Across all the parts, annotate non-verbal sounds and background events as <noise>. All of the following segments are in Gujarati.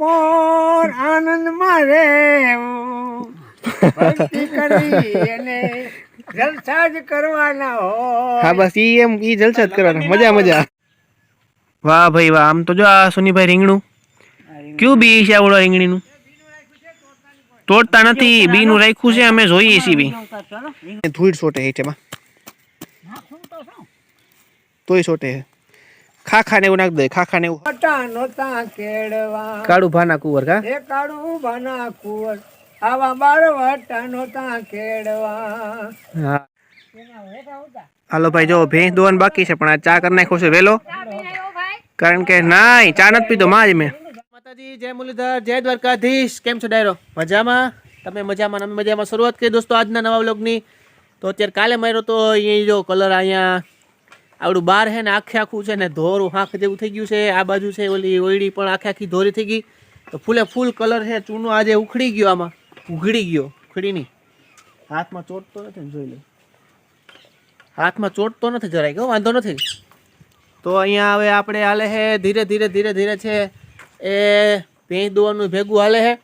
મોર આનંદમાં રહેવું. ભક્તિ કરવી અને જલસા જ કરવાના હો હા બસ ઈ એમ ઈ જલસા જ કરવાના મજા મજા. વાહ ભાઈ વાહ. આમ તો જો આ સુનીભાઈ રીંગણું. ક્યુ બી છે આવડો રીંગણીનું? તોડતા નથી. બીનું રાખ્યું છે અમે જોઈએ છીએ બી. ધૂળ સોટે છે તોય સોટે છે. ખાખા ને એવું નાખ દે ખાખા ને એવું. મોટા નોતા કેળવા. કાળું ભાના કુંવર કા એ કાળું ભાના કુંવર આવા બાર વટા નોતા કેળવા. હા. હાલો ભાઈ જો ભેંસ દોવાનું બાકી છે પણ આ ચા કરી નાખ્યો છે વેલો. કારણ કે નાય ચા નથી પીધો માં જ મેં. માતાજી જય મુરલીધર જય દ્વારકાધીશ. કેમ છો ડાયરો? મજામાં? તમે મજામાં ને અમે મજામાં. શરૂઆત કરી દોસ્તો આજના નવા વ્લોગની. તો અત્યારે કાલે માર્યો તો અહીંયા જો કલર અહીંયા આવડું બાર છે ને આખે આખું છે ને ધોરું હાંખ જેવું થઈ ગયું છે, આ બાજુ છે, ઓલી ઓયડી પણ આખે આખી ધોરી થઈ ગઈ. તો ફૂલે ફૂલ કલર છે ચૂનો આજે ઉખડી ગયો આમાં. ઉઘડી ગયો ઉખડી નહીં. હાથમાં ચોટતો નથી ને જોઈ લે. હાથમાં ચોટતો નથી જરાય કેવો વાંધો નથી. તો અહીંયા હવે આપણે હાલે છે ધીરે ધીરે ધીરે ધીરે છે, એ ભેંસ દોવાનું ભેગું હાલે છે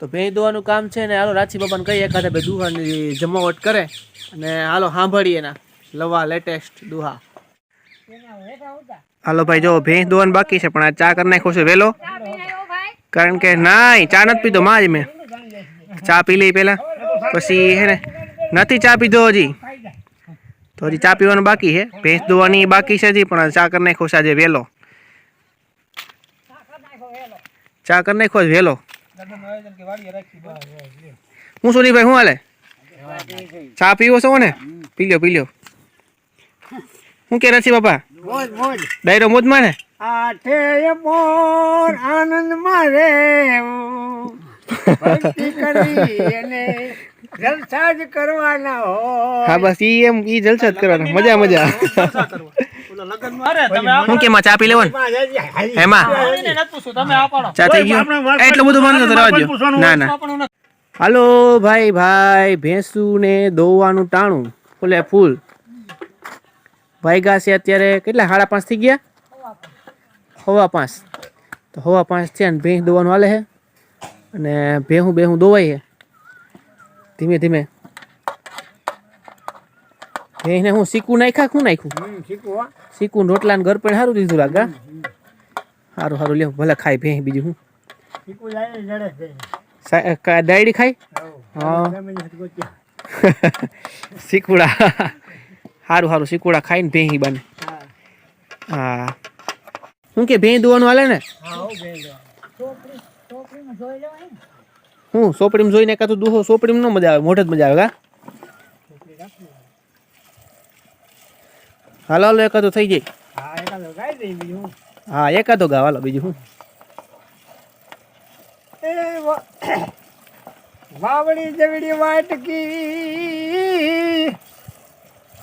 તો ભેંસ દોવાનું કામ છે ને, હાલો રાચી બાબાને કહીએ એકાદે બે દુહાની જમાવટ કરે. અને હાલો સાંભળીએ એના, લવા લેટેસ્ટ દુહા. હાલો ભાઈ, જો ભેંસ દોવાનું બાકી છે, પણ આ ચા કરી નાખ્યો છે વેલો. કારણ કે નાય, ચા નથી પીધો, માં જ મેં. ચા પી લઈ પેલા પછી હે ને, નથી ચા પીધો હજી. તો હજી ચા પીવાનું બાકી છે. ભેંસ દોવાની બાકી છે હજી, પણ ચા કરી નાખ્યો છે આજે વહેલો ચા કરી નાખ્યો છે વહેલો હું સોનીભાઈ શું હાલે? ચા પીવો છો ને? પી લ્યો પી લ્યો. શું કે રસી બાપા? મોજ મોજ. ડાયરો મોજમાં ને આઠે મોર આનંદમાં રહેવું ભક્તિ અને જલસા જ કરવાના હો હા બસ ઈ એમ ઈ જલસા જ કરવાના મજા મજા. હું કે માં ચા પી લેવાનું એમાં ચા થઈ ગયું? એટલું બધું રહેવા ના ના. હાલો ભાઈ ભાઈ ભેંસું ને દોવાનું ટાણું. ફૂલે ફૂલ. વાગ્યા છે અત્યારે કેટલા? સાડા પાંચ થઈ ગયા? હવા પાંચ. તો હવા પાંચ થયા ને ભેંસ દોવાનું હાલે છે. અને ભેહું બેહું દોવાય છે. ધીમે ધીમે. ભેંસને હું સીકું નાખ્યા શું નાખ્યું? સીકું રોટલા ને ઘર પણ સારું દીધું લાગે સારું સારું લ્યો ભલે ખાય ભેંસ બીજું હું ડાયડી ખાય. હા. <laughs> શીકુડા. સારું સારું શીકુડા ખાઈને ભેંસી બને. હા. હા. શું કે ભેંસ દોવાનું હાલે ને? હા, હો, બેન. હું સોપડીમાં જોઈને કાં તો દુહો સોપડીમાં ન મજા આવે મોઢે જ મજા આવે કા? હાલો હાલો એકાદો થઈ જાય હા, એકાદો ગાઈ દઈ બીજું હું. હા એકાદો ગાવ હાલો બીજું હું. એ વા- વાવડી જવડી વાટકી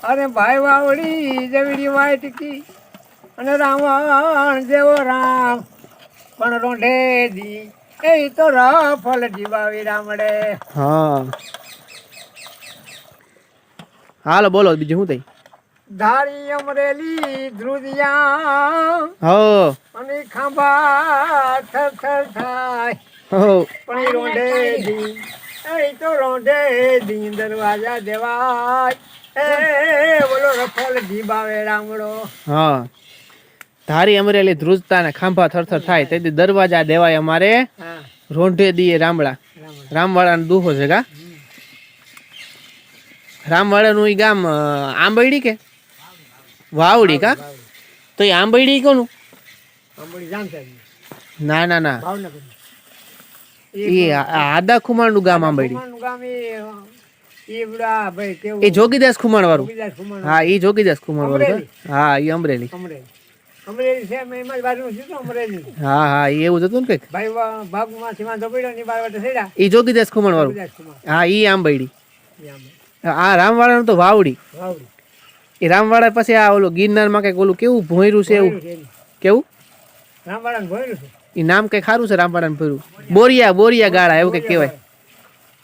અરે ભાઈ વાવડી જવડી વાટકી અને રાવણ જેવો રામ. પણ રોંઢે દી. એ તો રફલ જીવાવી રામડે. હા. હાલો બોલો બીજું શું થઈ ધારી અમરેલી ધ્રુજિયા. હો. અને ખાંભા થર થર થાય. હો. પણ રોંઢે દી. એ તો રોંઢે દી દરવાજા દેવાય. એ બોલો રફલ જીબાવે રામડો. હા. ધારી અમરેલી ધ્રુજતા ને ખાંભા થરથર થાય તેથી દરવાજા દેવાય અમારે. રોંઢે દીએ રામડા. રામવાળાનો દુહો છે કા? રામવાળાનું એ ગામ આંબડી કે? વાવડી કા? તો એ આંબયડી કોનું? ના ના ના. ભાવનગર એ આદા ગામ આંબયડી ગામ એ એ જોગીદાસ ખુમાણ વાળું હા એ જોગીદાસ ખુમાણ વાળું હા એ અમરેલી. મેં હા હા એવું જ હતું ને કંઈક. ને એ જોગીદાસ ખુમાણ વાળું હા એ આંબેડી. આ રામવાળાનું તો વાવડી. વાવડી. એ રામવાળા પછી આ ઓલું ગિરનારમાં કંઈક ઓલું કેવું ભોયરું છે એવું. કેવું? રામવાળાને ભોયરું છે. એ નામ કઈ ખારું છે રામવાળાનું ભર્યું? બોરિયા બોરિયા ગાળા એવું કઈ કહેવાય.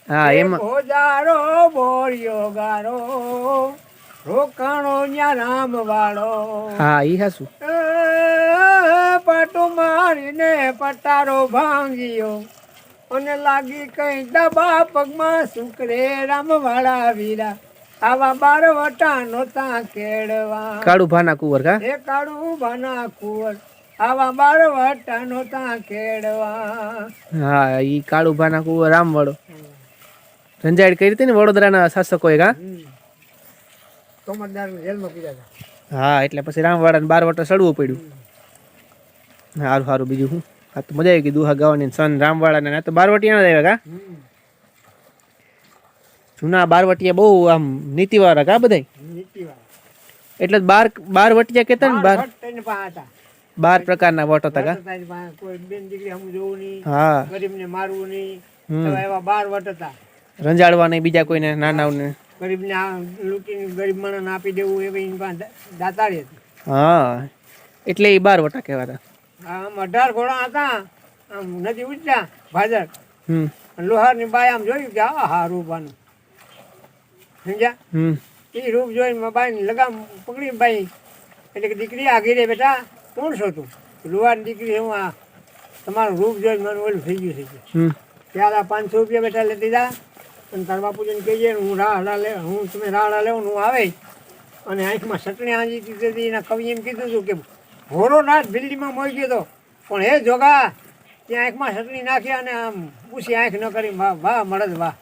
હા એમાં હજારો બોરિયો ગારો રોકાણો ન્યા રામ વાળો હા ઈ હાસુ પાટો મારીને પટારો ભાંગ્યો. અને લાગી કઈ દબા પગમાં સુકરે રામ વાળા વીરા. આવા બાર વટા નોતા કેળવા. કાળુ ભાના કુંવર કા? એ કાળુ ભાના કુંવર. આવા બાર વટા નોતા કેળવા હા ઈ કાળું કુંવર રામવાળો રંજાડ કરી હતી ને વડોદરાના શાસકોએ કા કોમરદાર જેલમાં પીધા હતા હા એટલે પછી રામવાળાને બાર વટા સડવું પડ્યું. સારું સારું બીજું હું? આ તો મજા આવી ગઈ દુહા ગાવાની સન રામવાળાને ના તો બારવટિયા આવ્યા કા જૂના બારવટિયા બહુ આમ નીતિવાળા કા બધાય? એટલે બાર બાર વટિયા કેતા ને બાર બાર પ્રકાર ના પ્રકારના વટ હતા કા. કોઈ બેન દીકરી હમ જોવું નહીં હા. ગરીબને મારવું નહીં. એવા બાર વટ હતા. રંજાડવા નહીં બીજા કોઈને નાનાઓને. ગરીબને આ લૂંટીને ગરીબ માણસને આપી દેવું એની પાસે હતી. હા એટલે એ બાર વટા કહેવાતા. આમ અઢાર ઘોડા હતા આમ નદી ઉઠ્યા ભાજર લોહારની બાય આમ જોયું કે આ હા રૂપાનું સમજ્યા? હમ. એ રૂપ જોઈને બાઈને લગામ પકડી બાઈ એટલે કે દીકરી આગી રે બેટા કોણ છો તું? લુહારની દીકરી હું આ તમારું રૂપ જોઈને મને ઓલું થઈ ગયું થઈ ગયું ત્યારે આ પાંચસો રૂપિયા બેઠા લેતી દીધા અને તાર બાપુજીને કહીએ હું રાહડા લે હું તમે રાહડા લેવું હું આવે. અને આંખમાં સટણી આંજી દીધી એના કવિ એમ કીધું હતું કે ભોરો નાથ બિલ્ડીમાં મોઈ ગયો હતો પણ હે જોગા ત્યાં આંખમાં સટણી નાખી અને આમ પૂછી આંખ ન કરી વાહ વાહ મળદ વાહ.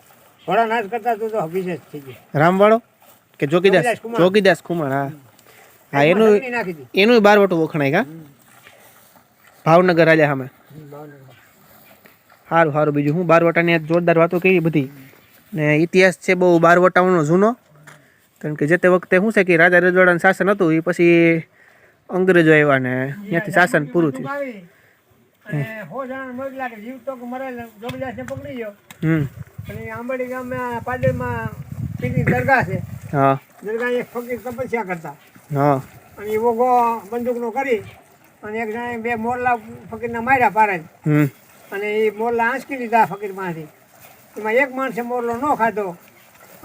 ઘોડા નાથ કરતા તું તો અભિષેક થઈ ગયો. રામવાળો? કે જોગીદાસ? જોગીદાસ કુમાર હા. હા એનું એનું બારવટું વખણાય કા? ભાવનગર રાજા સામે. સારું સારું બીજું હું બારવટાની જોરદાર વાતો કરી બધી. ને ઇતિહાસ છે બહુ બારવટાઓનો જૂનો. કારણ કે જે તે વખતે શું છે કે રાજા રજવાડાનું શાસન હતું એ પછી અંગ્રેજો આવ્યા ને ત્યાંથી શાસન પૂરું થયું. આંબડી ગામમાં પાદરમાં દરગાહ છે. હા. દરગાહ એક ફકીર તપસ્યા કરતા. હા. અને એ વોગો બંદૂકનો કરી અને એક જણાએ બે મોરલા ફકીરના માર્યા પારે અને એ મોરલા આંચકી લીધા ફકીરમાંથી. એમાં એક માણસે મોરલો ન ખાધો.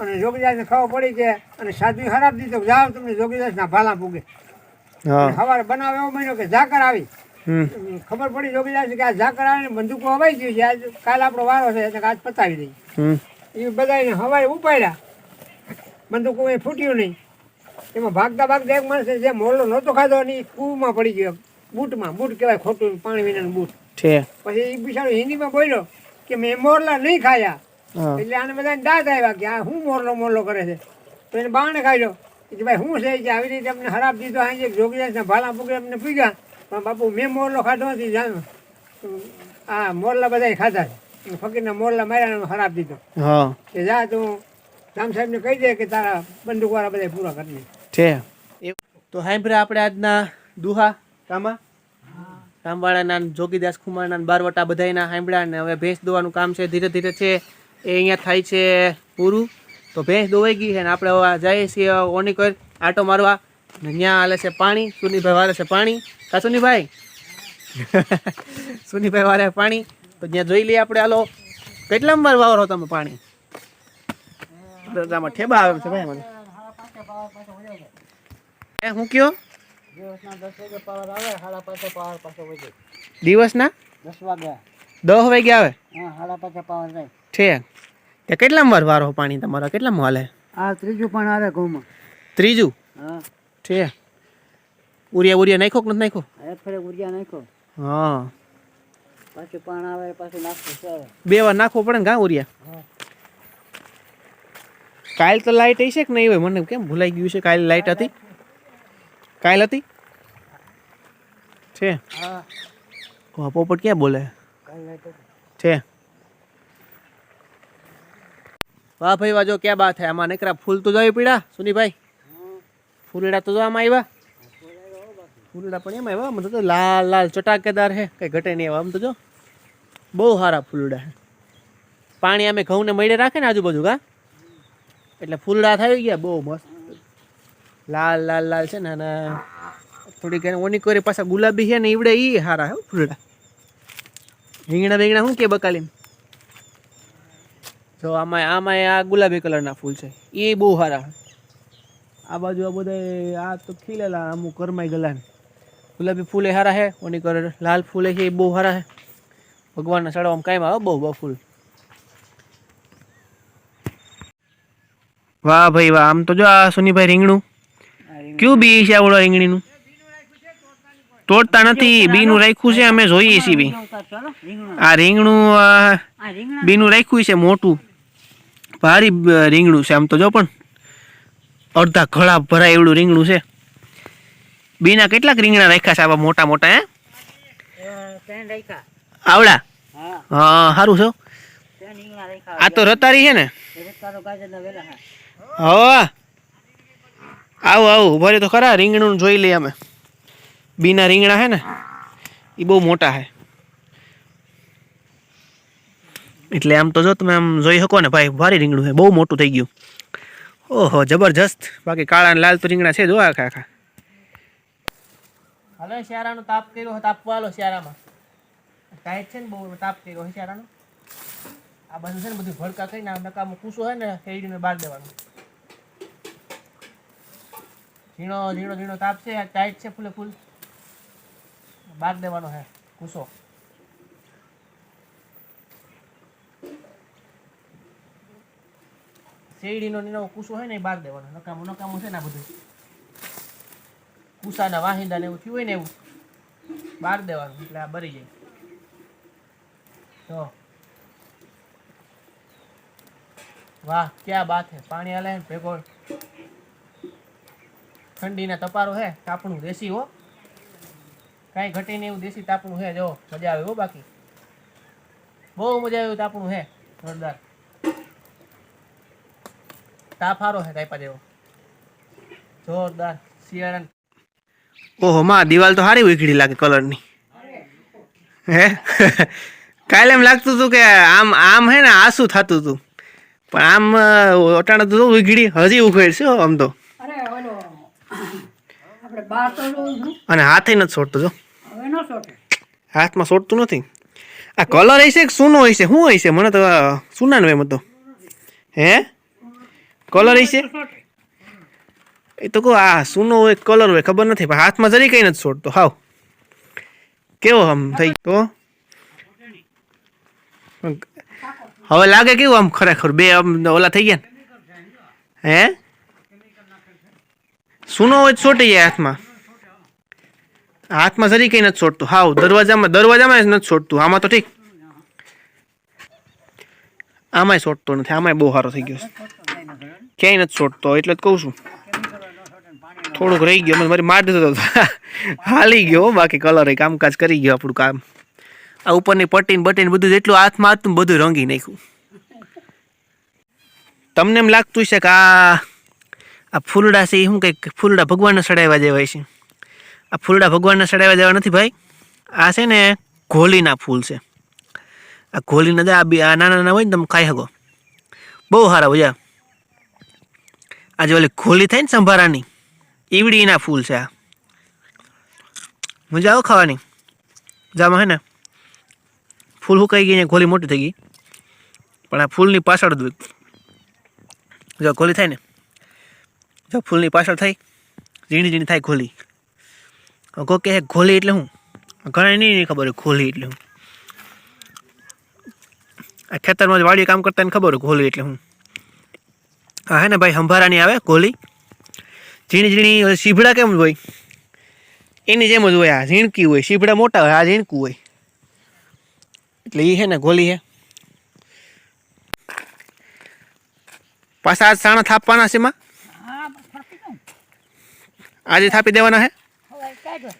અને જોગીદાસને ખબર પડી કે અને સાધુ ખરાબ દીધો જાઓ તમને જોગીદાસના ભાલા પૂગે સવારે બનાવ એવો મહિનો કે ઝાકર આવી. ખબર પડી જોગીદાસ કે આ ઝાકર આવે બંદૂકો હવાઈ ગયું છે. આજ કાલ આપણો વારો છે એટલે આજ પતાવી દઈ એ બધાને હવાઈ ઉપાડ્યા. બંદૂકો એ ફૂટ્યું નહીં. એમાં ભાગતા ભાગતા એક માણસે જે મોરલો નહોતો ખાધો અને એ કૂવામાં પડી ગયો. બૂટમાં બૂટ કહેવાય ખોટું પાણી વિનાનું બૂટ. છે. પછી એ બિચારો હિન્દીમાં બોલ્યો કે મેં મોરલા નહીં ખાયા. એટલે આને બધાને દાંત આવ્યા કે આ શું મોરલો મોરલો કરે છે? તો એને બાણે લો કે ભાઈ શું છે? કે આવી રીતે અમને ખરાબ દીધો. એક જોગીદાસના ભાલા પૂગે અમને પીગા પણ બાપુ મેં મોરલો ખાધો નથી જાણ. આ મોરલા બધાય ખાધા છે. ફકીરના મોરલા માર્યા ખરાબ દીધો. કે જા તું રામ સાહેબને કહી દે કે તારા બંદૂકવાળા બધા પૂરા કરી દે. છે. તો સાંભળ્યા આપણે આજના દુહા કામા કામવાળાના જોગીદાસ ખુમારના બારવટા બધાના સાંભળ્યા ને હવે ભેંસ દોવાનું કામ છે ધીરે ધીરે છે. એ અહીંયા થાય છે પૂરું. તો ભેંસ દોવાઈ ગઈ છે ને આપણે હવે જઈએ છીએ ઓની કોઈ આટો મારવા. ને ત્યાં હાલે છે પાણી. સુનીભાઈ વાળે છે પાણી. કા સુનીભાઈ? <laughs> સુનીભાઈ વાળે પાણી. તો ત્યાં જોઈ લઈએ આપણે હાલો. કેટલા વાર વાવરો તમે પાણી? ઠેબા આવે છે ભાઈ મને. એ હું કયો? દિવસના દસ વાગે પાવર આવે સાડા પાંચે પાવર પાછો વધે. દિવસના? દસ વાગે. દસ વાગે આવે? હા સાડા પાંચે પાવર જાય. ઠીક તે કેટલા વાર વારો પાણી તમારા? કેટલા હાલે? આ ત્રીજું પણ આવે ઘઉંમાં. ત્રીજું? હા. ઠીક ઉરિયા ઉરિયા નાખ્યો કે નથી નાખ્યો? એક ફરે ઉરિયા નાખ્યો. હા. પાછું પાણ આવે પાછું નાખવું બે વાર નાખવું પડે ને કા ઉરિયા? કાલ તો લાઈટ હશે કે નહીં હોય? મને કેમ ભૂલાઈ ગયું છે કાલે લાઈટ હતી? કાલ હતી? છે. પોપટ ક્યાં બોલે? છે. વાહ ભાઈ વાજો ક્યાં બાત હે. આમાં નીકળ્યા. ફૂલ તો જોઈ પીડા સુનીભાઈ? ફૂલડા તો જોવામાં આવ્યા? ફૂલડા પણ એમાં આવ્યા? આમાં તો લાલ લાલ ચટાકેદાર હે. કઈ ઘટે નહીં આમ તો જો બહુ સારા ફૂલડા હે. પાણી અમે ઘઉંને મળે રાખે ને આજુબાજુ કા? એટલે ફૂલડા થઈ ગયા, બહુ મસ્ત. લાલ લાલ લાલ છે ને, અને થોડીક ઓની કોરી પાછા ગુલાબી છે ને, ઈવડે ઈ સારા હે, ફૂલડા. રીંગણા બેંગણા શું કે બકાલીમ જો આમાં આમાં આ ગુલાબી કલરના ફૂલ છે. એ બહુ સારા આ બાજુ આ બધા આ તો ખીલેલા, અમુક કરમાઈ ગયેલા ગુલાબી ફૂલે સારા છે, ઓની કલર લાલ ફૂલે છે એ બહુ સારા છે. ભગવાનના ચડાવવામાં કાંઈ આવે બહુ બહુ ફૂલ. વાહ ભાઈ વાહ આમ તો જો આ સુનીભાઈ રીંગણું. કયું બી છે આવડો રીંગણીનું? તોડતા નથી બીનું રાખ્યું છે અમે જોઈએ છીએ બી. આ રીંગણું આ બીનું રાખ્યું છે મોટું. ભારી રીંગણું છે આમ તો જો પણ. અડધા ઘડા ભરાય એવડું રીંગણું છે. બીના કેટલાક રીંગણા રાખ્યા છે આવા મોટા મોટા હે? આવડા? હા. સારું છો આ તો રતારી છે ને? હા આવું. આવું ભરે તો ખરા, રીંગણું જોઈ લઈએ અમે. બીના રીંગણા છે ને એ બહુ મોટા છે એટલે આમ તો જો તમે આમ જોઈ શકો ને, ભાઈ, ભારી રીંગણું છે બહુ મોટું થઈ ગયું. ઓહો, જબરજસ્ત. બાકી કાળા અને લાલ તો રીંગણા છે, જો આખા આખા. હાલો, શિયાળાનો તાપ કર્યો તાપ વાલો શિયાળામાં. ટાઈટ છે ને, બહુ તાપ કર્યો છે શિયાળાનો. આ બાજુ છે ને, બધું ભડકા કરીને, આ નકામું કૂસો છે ને શેરડીને બાર દેવાનું. ઝીણો ઝીણો ઝીણો તાપ છે ટાઈટ છે ફૂલે ફૂલ. બાર દેવાનો છે કૂસો શેરડીનો નીનો કુસો હોય ને બાર દેવાનો, નકામું નકામું છે ને આ બધું. કુસાના વાહિંદા ને એવું થયું હોય ને એવું. બાર દેવાનું, એટલે આ બરી જાય. તો વાહ, ક્યાં બાત હે? પાણી હાલે ભેગોળ ભેગો. ઠંડીના તપારો હે, તાપણું દેશી હો. કાંઈ ઘટે નહીં એવું દેશી તાપણું હે, જો, મજા આવે હો બાકી. બહુ મજા આવે તાપણું હે, જોરદાર. તાફારો હે કાંઈ જેવો. જોરદાર શિયાળા ઓહો, માં, દિવાલ તો સારી ઉઘડી લાગે કલરની. હે? કાલે એમ લાગતું હતું કે આમ આમ હે ને આસું થતું હતું. પણ આમ અટાણે તો ઉઘડી હજી હો, આમ તો અરે ઓલો આપણે બાર તો જોઉં છું અને હાથે નથી છોડતો જો. હાથમાં છોડતું નથી. આ કલર હશે કે સૂનો હશે? શું હશે? મને તો સૂનાનો એમ હતો. હે? કલર હશે? એ તો કહો આ સૂનો હોય કલર હોય ખબર નથી પણ હાથમાં જરી કઈ નથી છોડતો હાવ. કેવો આમ થઈ તો હવે લાગે કેવું આમ ખરેખર? બે આમ ઓલા થઈ ગયા ને? હે? સૂનો હોય છોટી જાય હાથમાં. હાથમાં જરી કઈ નથી છોડતું હાવ, દરવાજામાં દરવાજામાં જ નથી છોડતું આમાં તો ઠીક. આમાંય છોડતો નથી. આમાંય બહુ સારો થઈ ગયો ક્યાંય નથી છોડતો એટલે જ કહું છું. થોડુંક રહી ગયો. મારી માર દીધો હાલી ગયો. બાકી કલર એ કામકાજ કરી ગયો આપણું કામ. આ ઉપરની પટ્ટીને બટીને બધું જેટલું હાથમાં હતું બધું રંગી નાખ્યું. તમને એમ લાગતું છે કે આ આ ફૂલડા છે એ શું કંઈક ફૂલડા ભગવાનને ચડાવ્યા જેવાય છે. આ ફૂલડા ભગવાનને ચડાવવા જેવા નથી ભાઈ. આ છે ને ઘોલીના ફૂલ છે. આ ઘોલીના આ આ નાના નાના હોય ને તમે ખાઈ શકો. બહુ સારા હોય, જે. ઓલી ઘોલી થાય ને સંભારાની, ઈવડીના ફૂલ છે આ. મજા આવો ખાવાની. જામાં હે ને? ફૂલ સુકાઈ ગઈ ને ઘોલી મોટી થઈ ગઈ. પણ આ ફૂલની પાછળ જ ગોલી થાય ને જો, ફૂલની પાછળ થઈ, ઝીણી ઝીણી થાય ગોલી અગો કે ગોલી એટલે શું ઘણા નહીં ખબર હોય ગોલી એટલે હું. આ ખેતરમાં જ વાડીએ કામ કરતા ખબર હોય ગોલી એટલે હું. હા હે ને ભાઈ સંભારાની આવે ગોલી ઝીણી ઝીણી શીભડા કેમ હોય? એની જેમ જ હોય, આ ઝીણકી હોય સીભડા મોટા હોય, આ ઝીણકું હોય. એટલે એ છે ને ગોલી છે પાછા સાણા થાપવાના છે એમાં હા આજે થાપી દેવાના છે હવે કાઢો.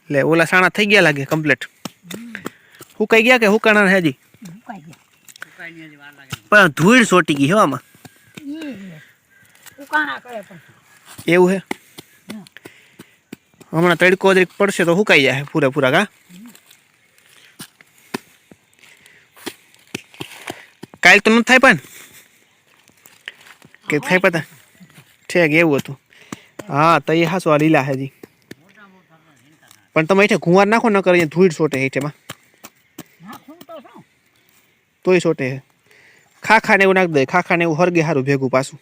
એટલે ઓલા સાણા થઈ ગયા લાગે કમ્પ્લીટ હુકાઈ ગયા કે હુકાણા છે હજી? મુકાઈ ગયા. પણ ધૂળ સોટી ગઈ હો આમાં. ઈ ઉકાણા કરે પણ. એવું છે હમણાં તડકો જરીક પડશે તો સુકાઈ જાય પૂરેપૂરા કા કાલ તો નથી થાય પણ. કે થાય પતા ઠેક એવું હતું. હા, તો એ હાસો લીલા હે જી પણ તમે હેઠે ઘુવાર નાખો ન કરે ધૂળ સોટે હેઠેમાં તોય સોટે હે ખાખા ને એવું નાખ દે ખાખા ને એવું હરગે સારું ભેગું પાછું.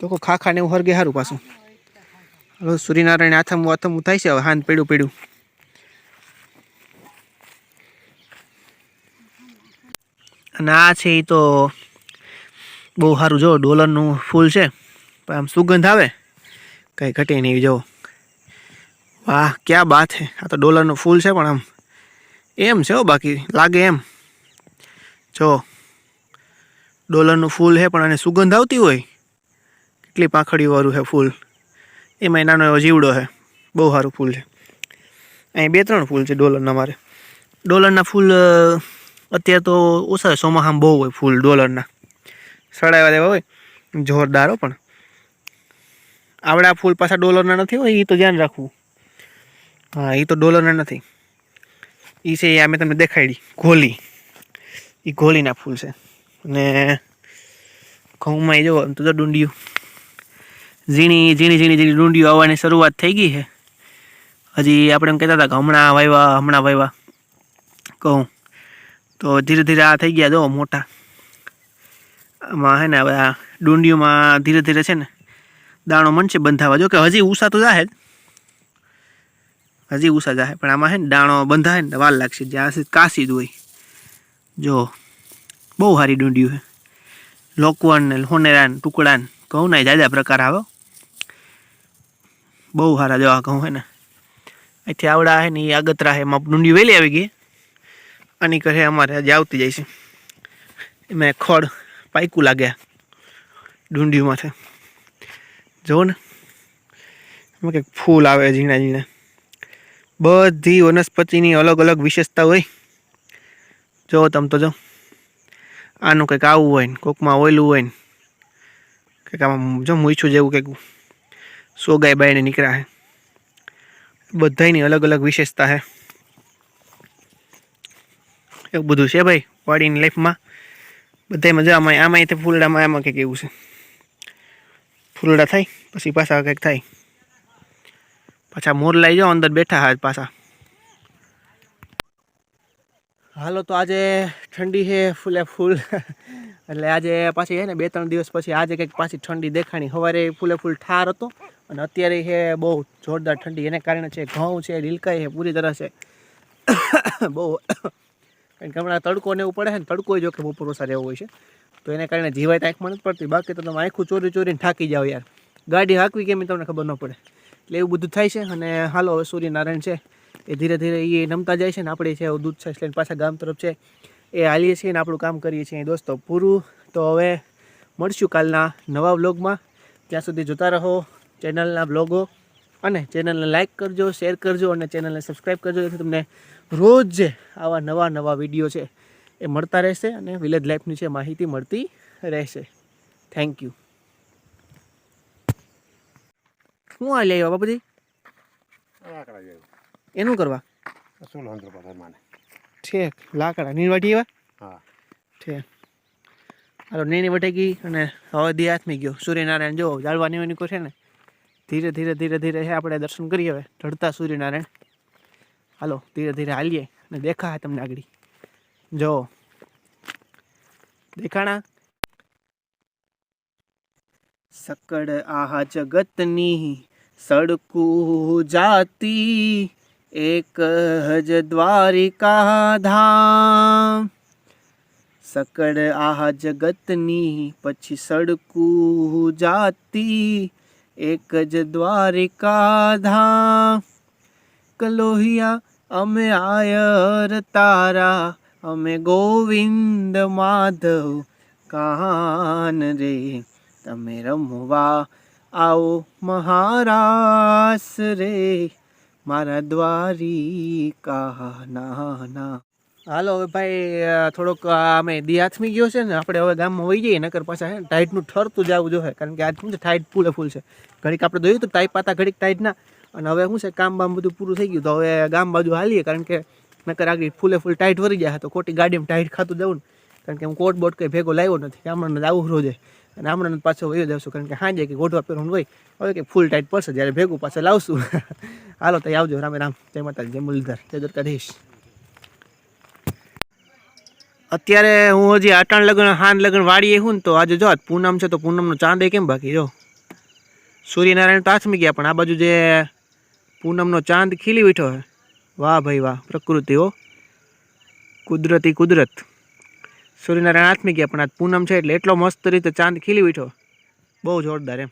તો ખાખા ને એવું હરગે સારું પાછું. હવે સૂર્યનારાયણ આથમ આથમ થાય છે હવે હાન પીડું પીડું અને આ છે એ તો બહુ સારું જો, ડોલરનું ફૂલ છે. પણ આમ સુગંધ આવે. કંઈ ઘટે નહીં જો. વાહ, ક્યાં બાત છે આ તો ડોલરનું ફૂલ છે પણ આમ. એમ છે હો બાકી, લાગે એમ. જો, ડોલરનું ફૂલ છે પણ આને સુગંધ આવતી હોય. કેટલી પાંખડીવાળું છે ફૂલ. એમાં નાનો એવો જીવડો છે બહુ સારું ફૂલ છે. અહીં બે ત્રણ ફૂલ છે ડોલરના મારે. ડોલરના ફૂલ અત્યારે તો ઓછા સોમાહામ બહુ હોય ફૂલ ડોલરના. સડાવ્યા દેવા હોય, જોરદાર પણ પણ. આવડા ફૂલ પાછા ડોલરના નથી હોય એ તો ધ્યાન રાખવું. હા એ તો ડોલરના નથી. એ છે એ અમે તમને દેખાડી ગોલી એ ગોલીના ફૂલ છે. અને ઘઉંમાં એ જો તો ડુંડિયું. ઝીણી ઝીણી ઝીણી ઝીણી ડુંડિયું આવવાની શરૂઆત થઈ ગઈ છે. હજી આપણે એમ કહેતા હતા કે હમણાં વાવ્યા હમણાં વાવ્યા કહું. તો ધીરે ધીરે આ થઈ ગયા, જો, મોટા. આમાં હે ને હવે આ ડુંડિયુંમાં ધીરે ધીરે છે ને દાણો મનશે બંધાવા. જો કે હજી ઉષા તો જાહે હજી ઉષા જાહે. પણ આમાં હે ને દાણો બંધાય ને વાર લાગશે. જ્યાં કાશી જ હોય. જો, બહુ સારી ડુંડિયું છે લોકવણ ને હોનેરા ને ટુકડા ને ઘઉંના જાજા પ્રકાર આવે બહુ સારા જો આ ઘઉં હે ને. અહીંથી આવડા હે ને એ આગતરા હે. એમાં ડુંડી વહેલી આવી ગઈ. આની કહે અમારે આજે આવતી જાય છે. એમાં ખડ પાયકું લાગ્યા ડુંડીમાંથી જુઓ ને. એમાં કંઈક ફૂલ આવે ઝીણા ઝીણા. બધી વનસ્પતિની અલગ અલગ વિશેષતા હોય. જો તમ તો જો. આનું કંઈક આવું હોય ને, કોકમાં ઓયલું હોય ને. કંઈક આમાં જો મૂછું જેવું કંઈક સોગાઈ બાઈને નીકળ્યા હે. બધાયની અલગ અલગ વિશેષતા છે એવું બધું છે ભાઈ, વાડીની લાઈફમાં બધાય મજા આમાં આમાં તે ફૂલડામાં આમાં કંઈક એવું છે. ફૂલડા થાય, પછી પાછા કંઈક થાય. પાછા મોર લઈ જાઓ, અંદર બેઠા હાથ પાછા. હાલો, તો આજે ઠંડી છે, ફૂલે ફૂલ. <laughs> એટલે આજે પાછી છે ને બે ત્રણ દિવસ પછી આજે કંઈક પાછી ઠંડી દેખાણી. સવારે ફૂલે ફૂલ ઠાર હતો અને અત્યારે છે બહુ જોરદાર ઠંડી. એને કારણે છે ઘઉં છે, લીલકાઈ છે, પૂરી તરહ છે. <coughs> બહુ કારણ કે હમણાં તડકો ને એવું પડે છે ને તડકો જો કે બપોર ઓછા રહેવો હોય છે. તો એને કારણે જીવાય તો આંખમાં નથી પડતી. બાકી તો તમે આંખું ચોરી ચોરીને થાકી જાઓ યાર. ગાડી હાંકવી કેમ તમને ખબર ન પડે. એટલે એવું બધું થાય છે અને હાલો હવે સૂર્યનારાયણ છે. એ ધીરે ધીરે એ નમતા જાય છે ને, આપણે છે દૂધ છે લઈને પાછા ગામ તરફ છે. એ હાલીએ છીએ ને, આપણું કામ કરીએ છીએ. દોસ્તો, પૂરું. તો હવે મળશું કાલના નવા વ્લોગમાં. ત્યાં સુધી જોતા રહો ચેનલના બ્લોગો અને ચેનલને લાઇક કરજો, શેર કરજો અને ચેનલને સબસ્ક્રાઈબ કરજો, જેથી તમને રોજ જે આવા નવા નવા વીડિયો છે એ મળતા રહેશે અને વિલેજ લાઈફની છે માહિતી મળતી રહેશે. થેન્ક યુ શું આ લઈ આવ્યા બાપુજી? એનું કરવા? ઠેક લાકડા. નીરવાટી એવા હા. ઠેક. હાલો નેની વટેકી અને હવે દી હાથમી ગયો. સૂર્યનારાયણ જો જાળવા નીકો છે ને? ધીરે ધીરે ધીરે ધીરે આપણે દર્શન કરીએ હવે. ઢળતા સૂર્યનારાયણ. હાલો, ધીરે ધીરે હાલીએ અને દેખા તમને આગળ. જો. દેખાણા? સકડ આહા જગતની સડકું જાતી, એક જ દ્વારિકા ધામ. સકડ આહા જગતની પછી સડકું જાતી, એક જ દ્વારિકા ધામ. કલોહિયા અમે આયર તારા, અમે ગોવિંદ માધવ, કાન રે. તમે રમવા આવો મહારાસ રે, મારા દ્વારિકા નાના હાલો હવે ભાઈ થોડોક અમે દિયાથમી ગયો છે ને, આપણે હવે ગામમાં વહી જઈએ, નકર પાછા ટાઈટનું ઠરતું જવું જોઈએ, કારણ કે આજ શું છે ટાઈટ ફૂલે ફૂલ છે. ઘડીક આપણે જોયું તો ટાઈટ પાતા ઘડીક ટાઈટ ના અને હવે શું છે, કામ બામ બધું પૂરું થઈ ગયું તો હવે ગામ બાજુ હાલીએ, કારણ કે નકર આગળ ફૂલે ફૂલ ટાઈટ વરી ગયા તો ખોટી ગાડીમાં ટાઈટ ખાતું જવું ને, કારણ કે હું કોટ બોટ કંઈ ભેગો લાવ્યો નથી હમણાં આવું રોજે અને હમણાં પાછો વયો જશું કારણ કે હાજે કે ગોઠવા પહેરવાનું હોય હવે કે ફૂલ ટાઈટ પડશે, જ્યારે ભેગું પાછળ લાવશું. <laughs> હાલો તો આવજો, રામે રામ. જય માતાજી, જય મુરલીધર, જય દ્વારકાધીશ. અત્યારે હું હજી આટાણ લગ્ન, હાન લગ્ન વાળીએ હું ને તો આજે જો, પૂનમ છે તો પૂનમનો ચાંદ કેમ બાકી જો સૂર્યનારાયણ તો આથમી ગયા, પણ આ બાજુ જે પૂનમનો ચાંદ ખીલી ઉઠ્યો હે. વાહ ભાઈ વાહ, પ્રકૃતિ હો. કુદરતી કુદરત. સૂર્યનારાયણ આથમી ગયા, પણ આજ પૂનમ છે એટલે એટલો મસ્ત રીતે ચાંદ ખીલી ઉઠ્યો બહુ જોરદાર એમ.